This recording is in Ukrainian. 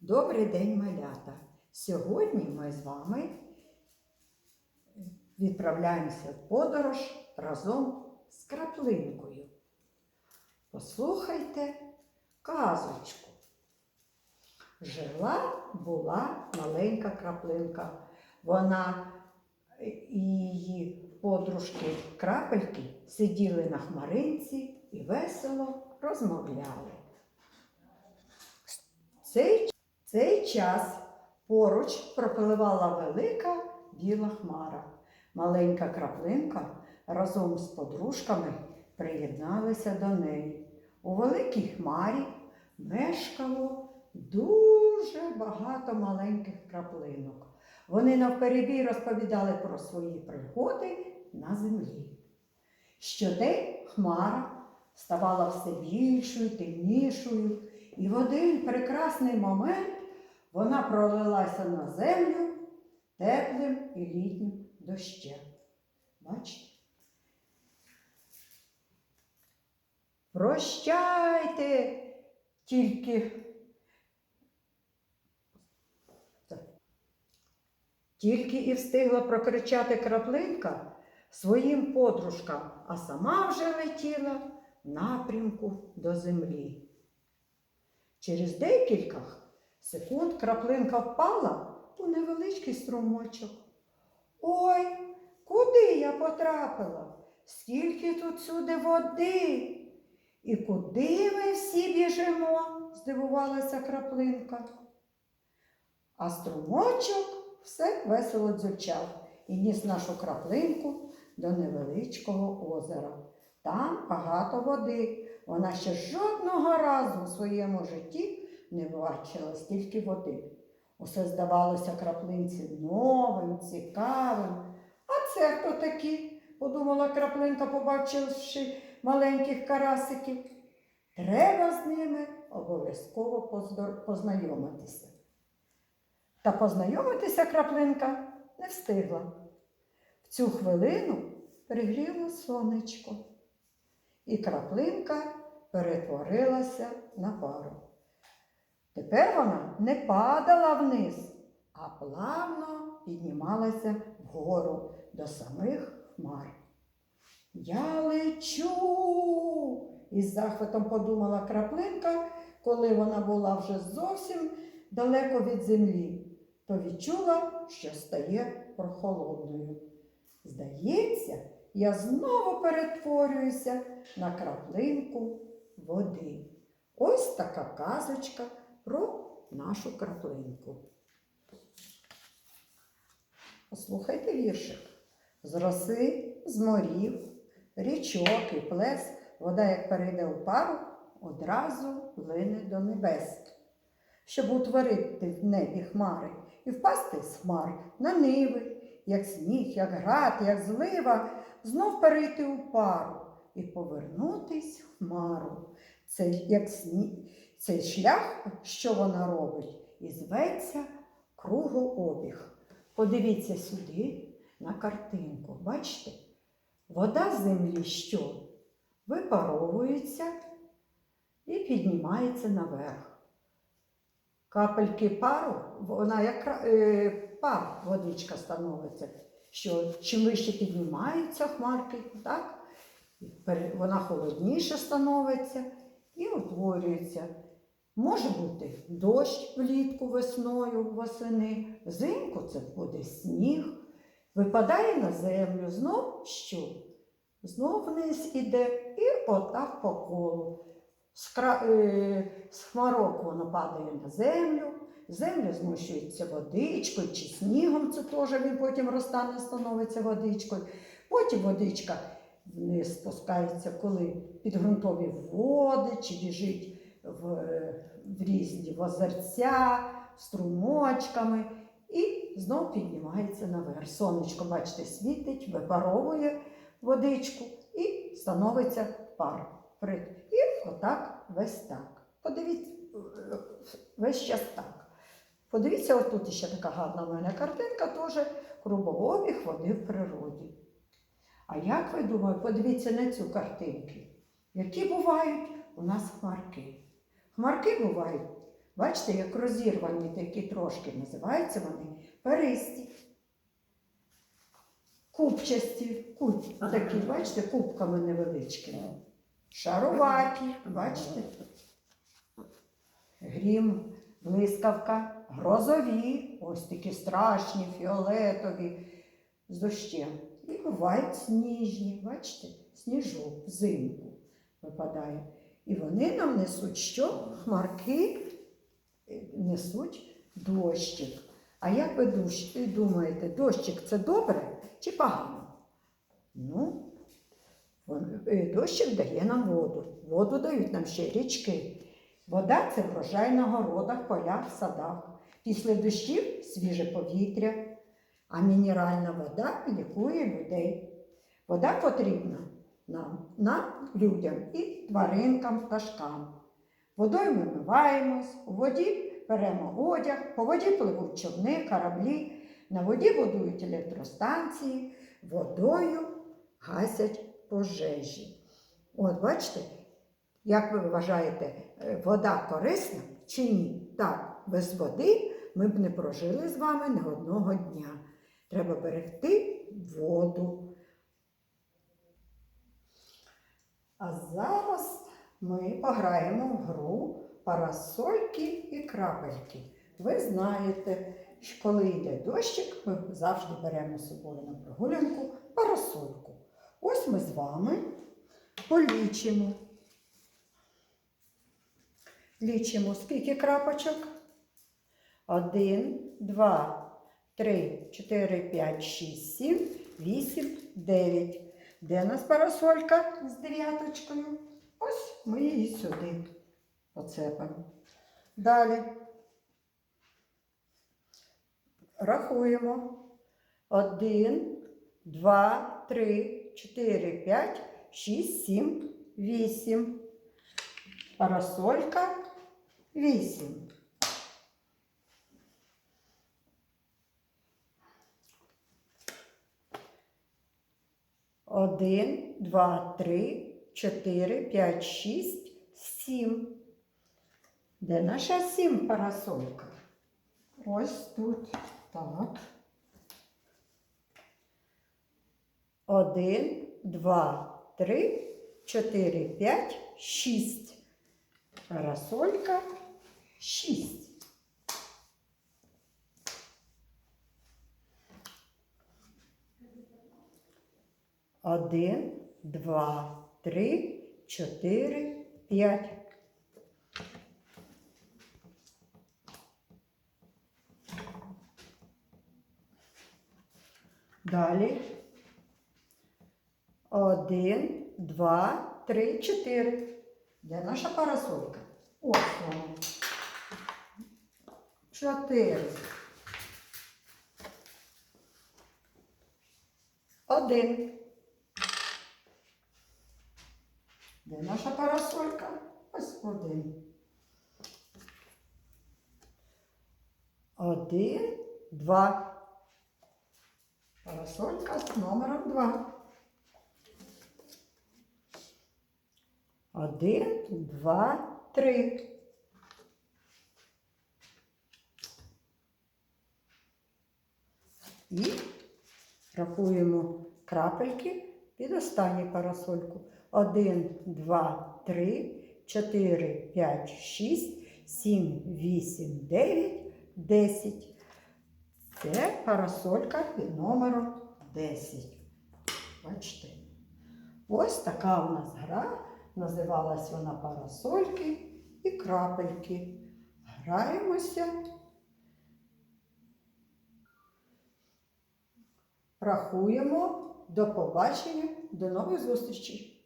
Добрий день, малята! Сьогодні ми з вами відправляємося в подорож разом з краплинкою. Послухайте казочку. Жила була маленька краплинка. Вона і її подружки крапельки сиділи на хмаринці і весело розмовляли. Цей, цей час поруч пропливала велика біла хмара. Маленька краплинка разом з подружками приєдналася до неї. У великій хмарі мешкало дуже багато маленьких краплинок. Вони навперебій розповідали про свої пригоди на землі. Щодень хмара ставала все більшою, темнішою, і в один прекрасний момент вона пролилася на землю теплим і літнім дощем. Бачите? Прощайте тільки. Тільки і встигла прокричати краплинка своїм подружкам, а сама вже летіла в напрямку до землі. Через декілька секунд краплинка впала у невеличкий струмочок. Ой, куди я потрапила? Скільки тут сюди води? І куди ми всі біжимо? здивувалася краплинка. А струмочок все весело дзюрчав і ніс нашу краплинку до невеличкого озера. Там багато води. Вона ще жодного разу в своєму житті не бачила стільки води. Усе здавалося краплинці новим, цікавим. А це хто такі? подумала краплинка, побачивши маленьких карасиків. Треба з ними обов'язково познайомитися. Та познайомитися краплинка не встигла. В цю хвилину пригріло сонечко, і краплинка перетворилася на пару. Тепер вона не падала вниз, а плавно піднімалася вгору до самих хмар. Я лечу, із захватом подумала краплинка, коли вона була вже зовсім далеко від землі, то відчула, що стає прохолодною. Здається, я знову перетворююся на краплинку води. Ось така казочка про нашу краплинку. Послухайте віршик. З роси, з морів, річок і плес, вода, як перейде у пару, одразу лине до небес. Щоб утворити в небі хмари і впасти з хмар на ниви, як сніг, як град, як злива, знов перейти у пару і повернутись в хмару. Це як сні... цей шлях, що вона робить, і зветься кругообіг. Подивіться сюди на картинку. Бачите? Вода з землі що? Випаровується і піднімається наверх. Капельки пару, вона як е, пар водичка становиться, що чим вище піднімаються хмарки, так? вона холодніше становиться і утворюється. Може бути дощ влітку весною, восени, взимку це буде сніг, випадає на землю, знов що? Знов вниз іде і отак по колу. З, кра... е... з хмарок воно падає на землю, земля змущується водичкою чи снігом, це теж він потім розтане, становиться водичкою. Потім водичка вниз спускається, коли підґрунтові води чи біжить в, в різні озерця, струмочками і знов піднімається наверх. Сонечко, бачите, світить, випаровує водичку і становиться пар. І отак весь так. Подивіться, весь час так. Подивіться, отут ще така гарна в мене картинка, теж кругообіг води в природі. А як ви думаєте, подивіться на цю картинку. Які бувають у нас хмарки? Хмарки бувають Бачите, як розірвані такі трошки, називаються вони перисті. Купчасті, куб, такі, бачите, кубками невеличкими. Шаруваті, бачите? Грім, блискавка, грозові, ось такі страшні, фіолетові, з дощем. І бувають сніжні, бачите, сніжок взимку випадає. І вони нам несуть що? Хмарки е, несуть дощик. А як ви е, думаєте, дощик це добре чи погано? Ну, е, дощик дає нам воду. Воду дають нам ще річки. Вода це врожай на городах, полях, садах. Після дощів свіже повітря, а мінеральна вода лікує людей. Вода потрібна нам, нам, людям і тваринкам, пташкам. Водою ми вмиваємось, у воді беремо одяг, по воді пливуть човни, кораблі, на воді будують електростанції, водою гасять пожежі. От бачите, як ви вважаєте, е, вода корисна чи ні? Так, без води ми б не прожили з вами не одного дня. Треба берегти воду. А зараз ми пограємо в гру парасольки і крапельки. Ви знаєте, що коли йде дощик, ми завжди беремо з собою на прогулянку парасольку. Ось ми з вами полічимо. Лічимо скільки крапочок? Один, два, три, чотири, п'ять, шість, сім, вісім, дев'ять. Де у нас парасолька з дев'яточкою? Ось ми її сюди поцепимо. Далі. Рахуємо. Один, два, три, чотири, п'ять, шість, сім, вісім. Парасолька вісім. Один, два, три, чотири, п'ять, шість, сім. Де наша сім парасолька? Ось тут. Так. Один, два, три, чотири, п'ять, шість. Парасолька шість. Один, два, три, чотири, п'ять. Далі. Один, два, три, чотири. Де наша парасолька? Ось вона. Чотири. Один. Де наша парасолька? Ось один. Один, два. Парасолька з номером два. Один, два, три. І рахуємо крапельки під останню парасольку. Один, два, три, чотири, п'ять, шість, сім, вісім, дев'ять, десять. Це парасолька під номером 10. Бачите? Ось така у нас гра. Називалась вона парасольки і крапельки. Граємося. Рахуємо. До побачення, до нових зустрічей!